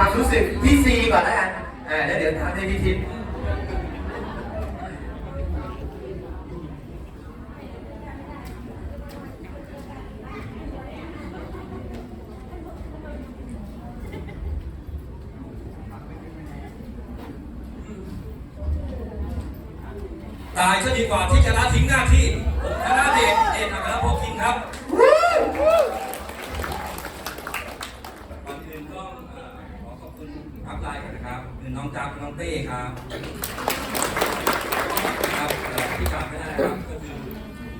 ความรู้สึกพี่ซีก่อนแล้วกันอ่าแล้วเดี๋ยวทำให้พี่ทิพย์ ตายก็ดีกว่าที่จะละทิ้งหน้าที่ผมคณะเดชเดชอัครภพคิงครับก่อนอื่นก็เอ่อขอข อัพไลน์ก่อนนะครับน้องจับน้องเป้ครับครับที่ขาดไม่ได้นะครับก็คือ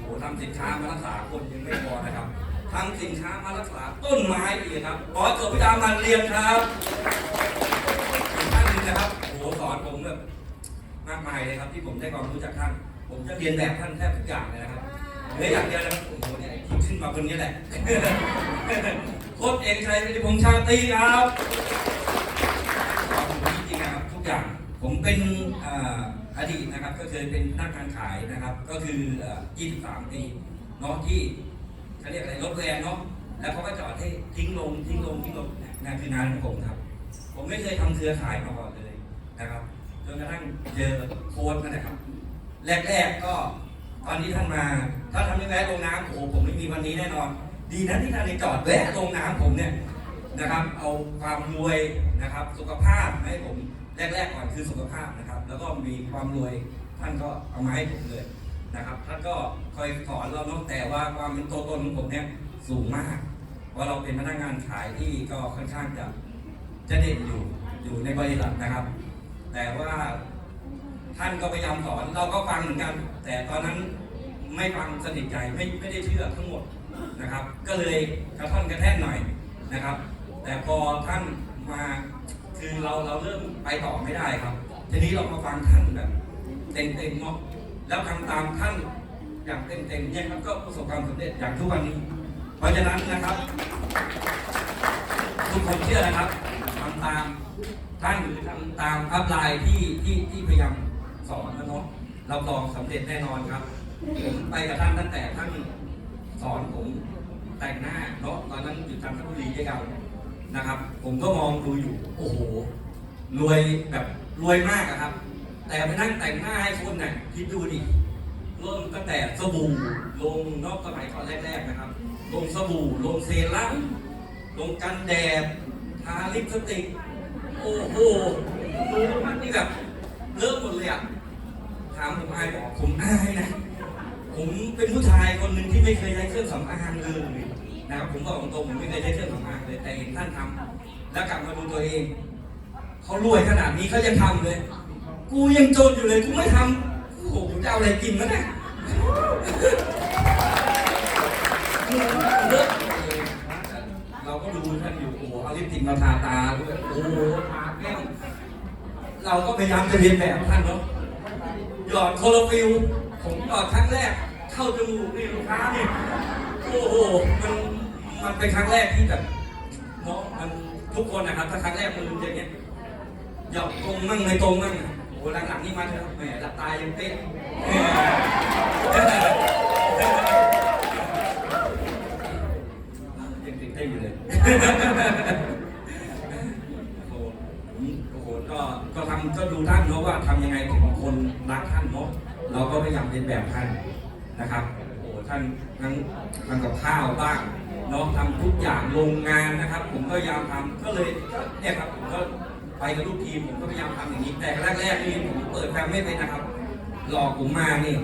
โอ้ทำสินค้ามารักษาคนยังไม่พอนะครับทำสินค้ามารักษาต้นไม้อีกครับขอจบพิธามันเรียนครับอีกท่านนึงนะครับโอ้โหสอนผมแบบมากมายเลยครับ ที่ผมได้ความรู้จากท่าน ผมจะเรียนแบบท่านแทบทุกอย่างเลยนะครับเลือย่างเดียวนะครับโอ้โหเนี่ยที่ขึ้นมาคนนี้แหละโค้ชเอกชัยวิทยพงชาตีครับขอบคุณจริงๆนะครับทุก อย่างผมเป็นออดีตนะครับก็เคยเป็นนักการขายนะครับ ก็คือเอ่อ23 ปีเนาะที่เขาเรียกอะไรรถแวนเนาะแล้วเขาก็จอดให้ทิ้งลงทิ้งลงทิ้งลงนั่นคืองานของผมครับ ผมไม่เคยทำเครือข่ายมาก่อนเลยนะครับจนกระทั่งเจอโค้ดนั่นแหละครับ แรกๆก็ตอนที่ท่านมา ถ้าท่าไม่แวะลงน้ำโอ้ผมไม่มีวันนี้แน่นอน ดีนะที่ท่านได้จอดแวะลงน้ำผมเนี่ยนะครับ เอาความรวยนะครับ สุขภาพให้ผม แรกๆก่อนคือสุขภาพนะครับ แล้วก็มีความรวยท่านก็เอามาให้ผมเลยนะครับ ท่านก็คอยสอนเราเนาะแต่ว่าความเป็นตัวตนของผมเนี่ยสูงมากเพราเราเป็นพนักงานขายที่ก็ค่อนข้างจะจะเด่นอยู่อยู่ในบริษัทนะครับ แต่ว่าท่านก็พยายามสอนเราก็ฟังเหมือนกัน แต่ตอนนั้นไม่ฟังสนิทใจไม่ไม่ได้เชื่อทั้งหมดนะครับ ก็เลยกระท่อนกระแท่นหน่อยนะครับ แต่พอท่านมา คือเราเราเริ่มไปต่อไม่ได้ครับ ทีนี้เรามาฟังท่านแบบเต็มๆเนาะแล้วทำตามท่านอย่างเต็มๆเนี่ยครับก็ประสบความสำเร็จอย่างทุกวันนี้ เพราะฉะนั้นนะครับ ทุกคนเชื่อนะครับทำตามท่านหรือทำตามอัพไลน์ที่ที่ที่พยายามสอนนะเนาะรับรองสำเร็จแน่นอนครับผมไปกับท่านตั้งแต่ท่านสอนผมแต่งหน้าเนาะตอนนั้นอยู่จันทบุรีด้วยกัน นะครับ ผมก็มองดูอยู่ โอ้โห รวยแบบรวยมากอะครับ แต่ไปนั่งแต่งหน้าให้คนน่ะคิดดูดิเริ่มตั้งแต่สบู่ลงนอกสมัยก่อนแรกๆนะครับ ลงสบู่ลงเซรั่มลงกันแดดทาลิปสติก โอ้โหดูมันนี่แบบเริ่มหมดเลยอะถามผมอายบอกผมอายนะ ผมเป็นผู้ชายคนหนึ่งที่ไม่เคยใช้เครื่องสำอางเลย นะครับผมบอกตรงๆผมไม่เคยใช้เครื่องสำอางเลยแต่เห็นท่านทำแล้วกลับมาดูตัวเองเขารวยขนาดนี้เขายังทำเลย กูยังจนอยู่เลยกูไม่ทำโอ้โหกูจะเอาอะไรกินวะเนี่ยเราก็ดูท่านอยู่โอ้โหเอาลิปสติกมาทาตาด้วยโอ้โหทาแก้มเราก็พยายามจะเรียนแบบท่านเนาะหยอดโคโลฟิลผมหยอดครั้งแรก เข้าจมูกนี่ลูกค้านี่โอ้โหมัน มันเป็นครั้งแรกที่แบบเนาะมันทุกคนนะครับ ถ้าครั้งแรกมันจะเงี้ยหยอกตรงมั่งไม่ตรงมั่งโอ้โหหลังๆนี่มาเถอะแหมหลับตายังเป๊ะแหมยังติดเต้นอยู่เลยโอ้โหโอ้โหก็ก็ทำก็ดูท่านเนาะว่าทำยังไงถึงคนรักท่านเนาะเราก็พยายามเป็นแบบท่านนะครับ โอ้โหท่านทั้งทำกับข้าวบ้าง เนาะทำทุกอย่างโรงงานนะครับ ผมก็พยายามทำก็เลยก็เนี่ยครับผมก็ไปกับลูกทีมผมก็พยายามทำอย่างนี้ แต่แรกๆนี่ผมเปิดแฟมไม่เป็นนะครับ หลอกผมมานี่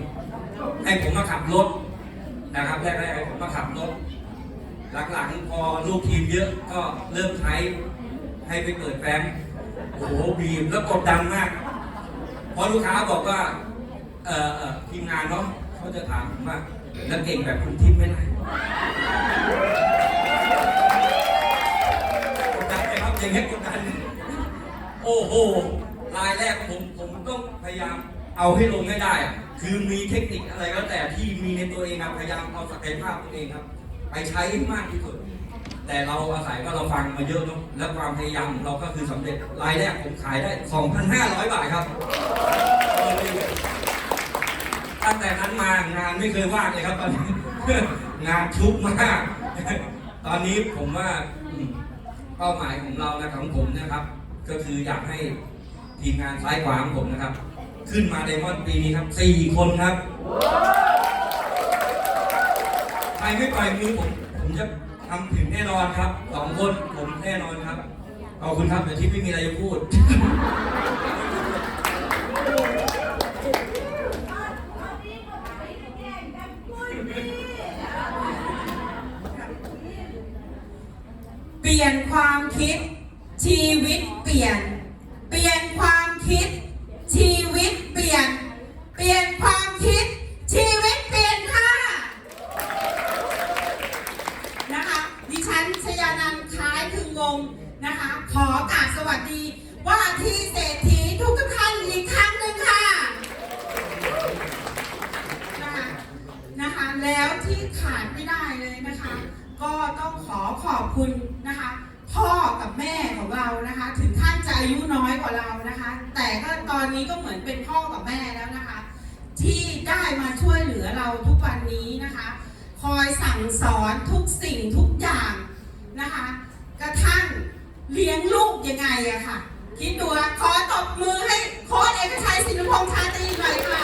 ให้ผมมาขับรถนะครับแรกๆให้ผมมาขับรถหลังๆพอลูกทีมเยอะก็เริ่มใช้ให้ไปเปิดแฟ้มโอ้โหบีบแล้วกดดันมากพอลูกค้าบอกว่าเอ่อเอ่อทีมงานเนาะเขาจะถามผมว่าแล้วเก่งแบบคุณทิพย์ไหมล่ะกดดันไหมครับ อย่างเงี้ยกดดัน โอ้โหรายแรกผมผมต้องพยายามเอาให้ลงให้ได้ คือมีเทคนิคอะไรก็แต่ที่มีในตัวเองครับพยายามเอาศักยภาพตัวเองครับ ไปใช้ให้มากที่สุด แต่เราอาศัยว่าเราฟังมาเยอะเนาะและความพยายามเราก็คือสำเร็จรายแรกผมขายได้ 2,500 บาทครับตั้งแต่นั้นมางานไม่เคยว่างเลยครับตอนนี้งานชุกมาก ตอนนี้ผมว่า เป้าหมายของเราและของผมนะครับ ก็คืออยากให้ทีมงานซ้ายขวาของผมนะครับ ขึ้นมาไดมอนด์ปีนี้ครับสี่คนครับใครไม่ปล่อยมือผมผมจะทำถึงแน่นอนครับสองคนผมแน่นอนครับขอบคุณครับแต่ที่ไม่มีอะไรจะพูด เปลี่ยนความคิด ชีวิตเปลี่ยน เปลี่ยนความคิด ชีวิตเปลี่ยน เปลี่ยนความคิด ชีวิตเปลี่ยนค่ะนะคะดิฉันชยานันท์คล้ายคึงวงศ์นะคะ ขอกราบสวัสดีว่าที่เศรษฐีทุกท่านอีกครั้งหนึ่งค่ะนะคะนะคะ แล้วที่ขาดไม่ได้เลยนะคะ ก็ต้องขอขอบคุณนะคะ พ่อกับแม่ของเรานะคะ ถึงท่านจะอายุน้อยกว่าเรานะคะ แต่ก็ตอนนี้ก็เหมือนเป็นพ่อกับแม่แล้วนะคะ ที่ได้มาช่วยเหลือเราทุกวันนี้นะคะ คอยสั่งสอนทุกสิ่งทุกอย่างนะคะ กระทั่งเลี้ยงลูกยังไงอะค่ะ คิดดูขอตบมือให้โค้ชเอกชัยศิลปพงษ์ชาตรีหน่อยค่ะ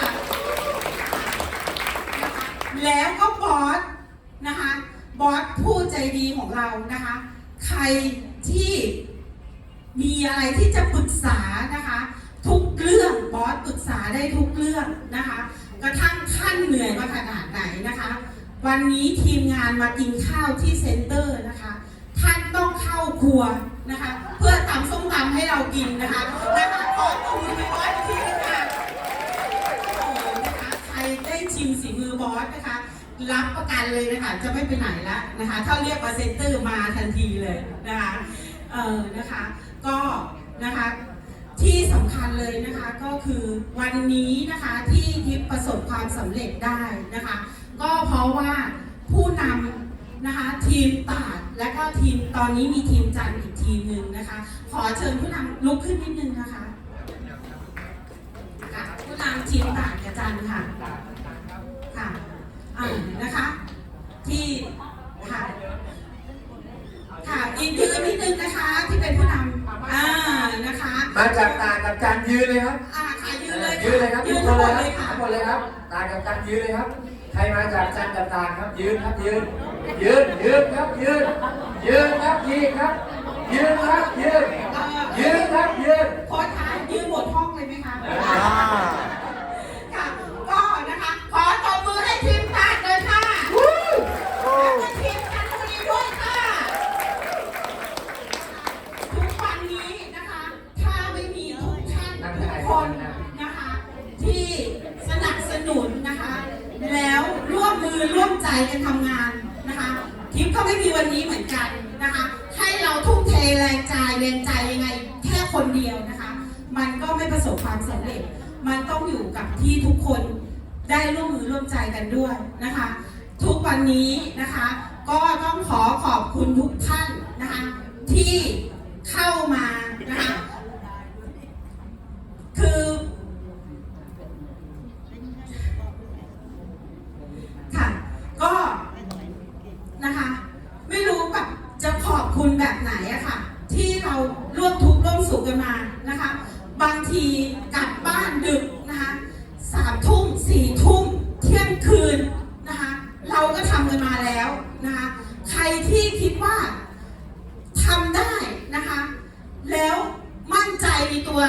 นะคะแล้วก็บอสนะคะ บอสผู้ใจดีของเรานะคะ ใครที่มีอะไรที่จะปรึกษานะคะ ทุกเรื่องบอสปรึกษาได้ทุกเรื่องนะคะ กระทั่งท่านเหนื่อยมาขนาดไหนนะคะ วันนี้ทีมงานมากินข้าวที่เซ็นเตอร์นะคะ ท่านต้องเข้าครัวนะคะ เพื่อตำส้มตำให้เรากินนะคะนะคะขอตบมือให้บอสอีกทีนึงค่ะโอ้โหนะคะใครได้ชิมสีมือบอสนะคะ รับประกันเลยนะคะจะไม่ไปไหนละนะคะถ้าเรียกมาเซ็นเตอร์มาทันทีเลยนะคะเออนะคะก็นะคะที่สำคัญเลยนะคะก็คือวันนี้นะคะที่ทิพย์ประสบความสำเร็จได้นะคะ ก็เพราะว่าผู้นำนะคะทีมตาดและก็ทีมตอนนี้มีทีมจันทร์อีกทีมหนึ่งนะคะ ขอเชิญผู้นำลุกขึ้นนิดนึงนะคะค่ะผู้นำทีมตาดกับจันทร์ค่ะค่ะอ่านะคะที่ค่ะค่ะอีกยืนนิดนึงนะคะที่เป็นผู้นำอ่านะคะมาจากตากับจันยืนเลยครับอ่าค่ะยืนเลยยืนเลยครับยืทุนกคทั้นงหมเลยดครับเลยค่ะทั้งหมดเลยครับตากับจันยืนเลยครับ ใครมาจากจันกับตาครับ ยืนครับยืน ยืนยืนครับยืน ยืนครับยืนครับ ยืนครับยืนเอ่อยืนครับยืนโค้ชคะยืนหมดห้องเลยไหมคะค่ะก็นะคะ ขอตบมือให้ทีมตาดเลยค่ะแล้วก็ทีมจันทบุรีด้วยค่ะทุกวันนี้นะคะ ถ้าไม่มีทุกท่านทุกคนนะคะ ที่สนับสนุนนะคะ แล้วร่ว มือร่วมใจกันทำงานนะคะทิพย์ก็ไม่มีวันนี้เหมือนกันนะคะ ให้เราทุ่มเทแรงใจแรงใจยังไงแค่คนเดียวนะคะ มันก็ไม่ประสบความสำเร็จ มันต้องอยู่กับที่ทุกคนได้ร่วมมือร่วมใจกันด้วยนะคะ ทุกวันนี้นะคะ ก็ต้องขอขอบคุณทุกท่านนะคะที่เข้ามานะคะ คือ ค่ะ ก็นะคะ ไม่รู้แบบจะขอบคุณแบบไหนอะค่ะ ที่เราร่วมทุกข์ร่วมสุขกันมานะคะ บางทีกลับบ้านดึกนะคะสามทุ่มสี่ทุ่มเที่ยงคืนนะคะ เราก็ทำกันมาแล้วนะคะ ใครที่คิดว่าทำได้นะคะ แล้วมั่นใจในตัว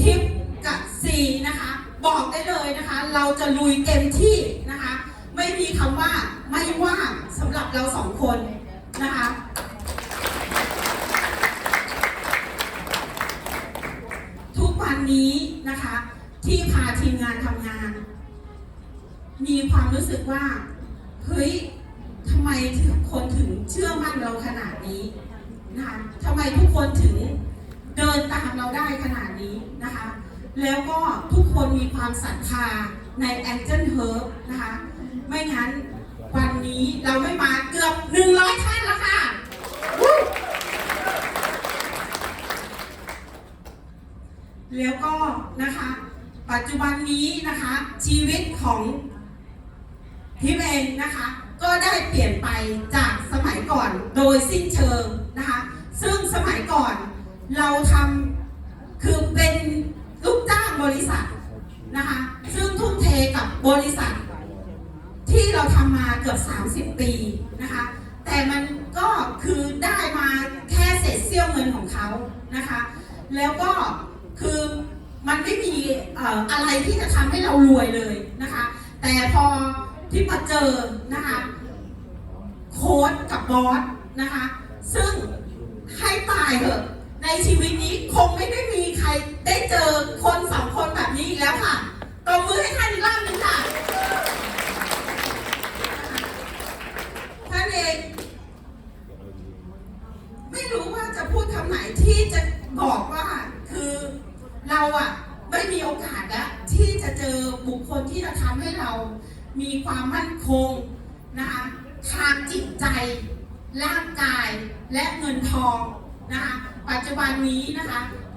ทิปกับซีนะคะ บอกได้เลยนะคะ เราจะลุยเต็มที่นะคะ ไม่มีคำว่าไม่ว่างสำหรับเราสองคนนะคะ ทุก วันนี้นะคะ ที่พาทีมงานทำงาน มีความรู้สึกว่า เฮ้ยทำไมทุกคนถึงเชื่อมั่นเราขนาดนี้นะคะทำไมทุกคนถึงเดินตามเราได้ขนาดนี้นะคะ แล้วก็ทุกคนมีความศรัทธาใน Angel Herb นะคะ ไม่งั้นวันนี้เราไม่มาเกือบ 100 ท่านแล้วค่ะ แล้วก็นะคะปัจจุบันนี้นะคะชีวิตของทิพย์เองนะคะก็ได้เปลี่ยนไปจากสมัยก่อนโดยสิ้นเชิงนะคะซึ่งสมัยก่อนเราทำคือเป็นลูกจ้างบริษัทนะคะซึ่งทุ่มเทกับบริษัท ที่เราทำมาเกือบ 30 ปีนะคะแต่มันก็คือได้มาแค่เศษเสี้ยวเงินของเขานะคะแล้วก็ คือมันไม่มีอะไรที่จะทำให้เรารวยเลยนะคะ แต่พอที่มาเจอนะคะ โค้ดกับบอสนะคะ ซึ่งให้ตายเถอะในชีวิตนี้คงไม่ได้มีใครได้เจอค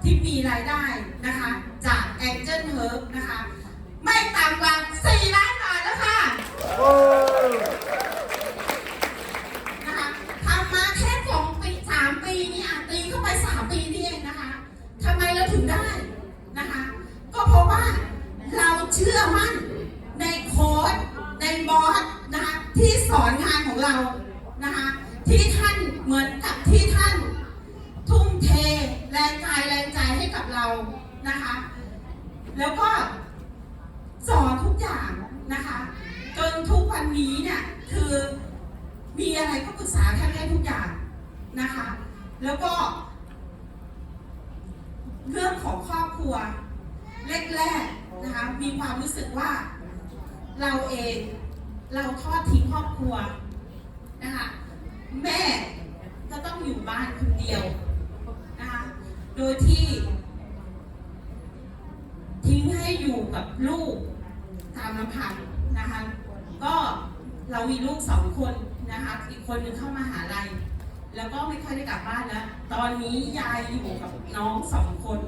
ที่มีรายได้นะคะ แรกๆนะคะมีความรู้สึกว่าเราเองเราทอดทิ้งครอบครัวนะคะแม่ก็ต้องอยู่บ้านคนเดียวนะคะโดยที่ ทิ้งให้อยู่กับลูกตามลำพังนะคะก็เรามีลูกสองคนนะคะอีกคนหนึ่งเข้ามาหาลัยแล้วก็ไม่ค่อยได้กลับบ้านแล้ว ตอนนี้ยายอยู่กับน้องสองคน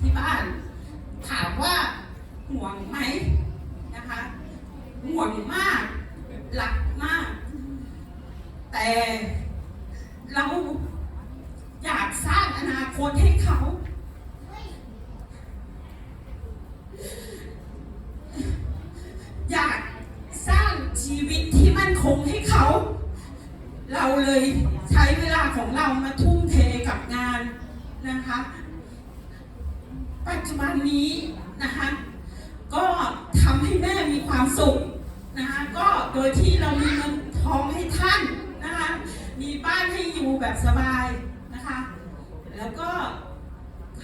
ที่บ้าน ถามว่าห่วงไหมนะคะ ห่วงมากรักมาก แต่เราอยากสร้างอนาคตให้เขา อยากสร้างชีวิตที่มั่นคงให้เขา เราเลยใช้เวลาของเรามาทุ่มเทกับงานนะคะ ปัจจุบันนี้นะคะ ก็ทำให้แม่มีความสุขนะคะก็โดยที่เรามีเงินทองให้ท่านนะคะ มีบ้านให้อยู่แบบสบายนะคะ แล้วก็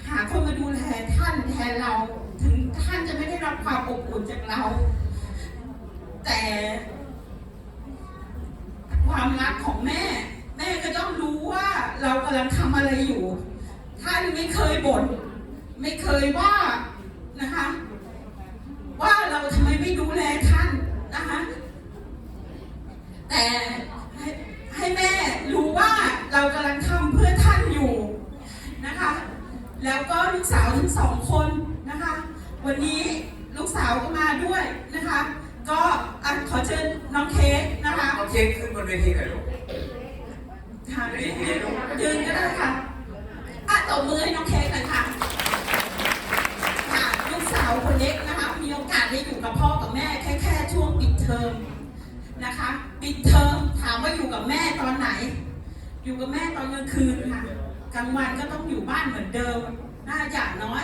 หาคนมาดูแลท่านแทนเรา ถึงท่านจะไม่ได้รับความอบอุ่นจากเรา แต่ความรักของแม่ แม่ก็ต้องรู้ว่าเรากำลังทำอะไรอยู่ ท่านไม่เคยบ่น ไม่เคยว่านะคะ ว่าเราทำไมไม่ดูแลท่านนะคะ แต่ให้ให้แม่รู้ว่าเรากำลังทำเพื่อท่านอยู่นะคะ แล้วก็ลูกสาวทั้งสองคนนะคะ วันนี้ลูกสาวก็มาด้วยนะคะ ก็อะขอเชิญน้องเค้กนะคะเอาเค้กขึ้นบนเวทีหน่อยลูกค่ะยืนก็ได้ค่ะอะตบมือให้น้องเค้กหน่อยค่ะค่ะลูกสาว คนเล็กนะคะมีโอกาสได้อยู่กับพ่อกับแม่แค่แค่ช่วงปิดเทอมนะคะปิดเทอมถามว่าอยู่กับแม่ตอนไหน อยู่กับแม่ตอนกลางคืนค่ะกลางวันก็ต้องอยู่บ้านเหมือนเดิมน่าอย่างน้อย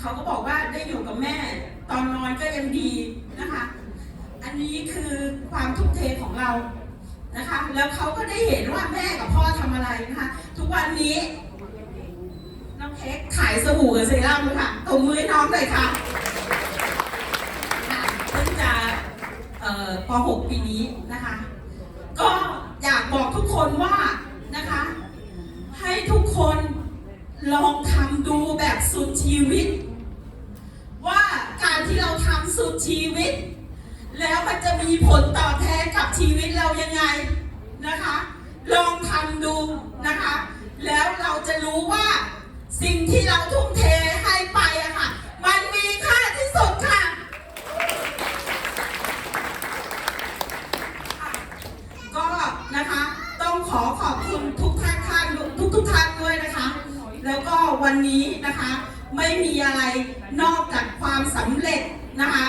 เขาก็บอกว่าได้อยู่กับแม่ ตอนนอนก็ยังดีนะคะ อันนี้คือความทุ่มเทของเรานะคะ แล้วเขาก็ได้เห็นว่าแม่กับพ่อทำอะไรนะคะทุกวันนี้น้องเค้กขายสบู่กับเซรั่มค่ะตบมือให้น้องเลยค่ะค่ะเพิ่งจะเอ่อ ป .6 ปีนี้นะคะ ก็อยากบอกทุกคนว่านะคะ ให้ทุกคนลองทำดูแบบสุดชีวิต ว่าการที่เราทำสุดชีวิต แล้วมันจะมีผลตอบแทนกับชีวิตเรายังไงนะคะ ลองทำดูนะคะ แล้วเราจะรู้ว่าสิ่งที่เราทุ่มเทให้ไปอะค่ะ มันมีค่าที่สุดค่ะ นะคะ ต้องขอขอบคุณทุกท่านท่านทุกทุกท่านด้วยนะคะ แล้วก็วันนี้นะคะไม่มีอะไรนอกจากความสำเร็จนะคะ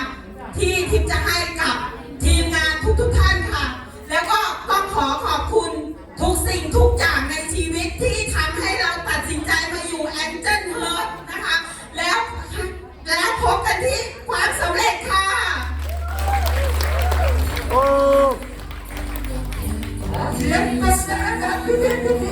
ที่ทิพจะให้กับทีมงานทุกทุกท่านค่ะ แล้วก็ต้องขอขอบคุณทุกสิ่งทุกอย่างในชีวิตที่ทำให้เราตัดสินใจมาอยู่แองเจิลเฮิร์ตนะคะ แล้วแล้วพบกันที่ความสำเร็จค่ะ Oh! Thank you.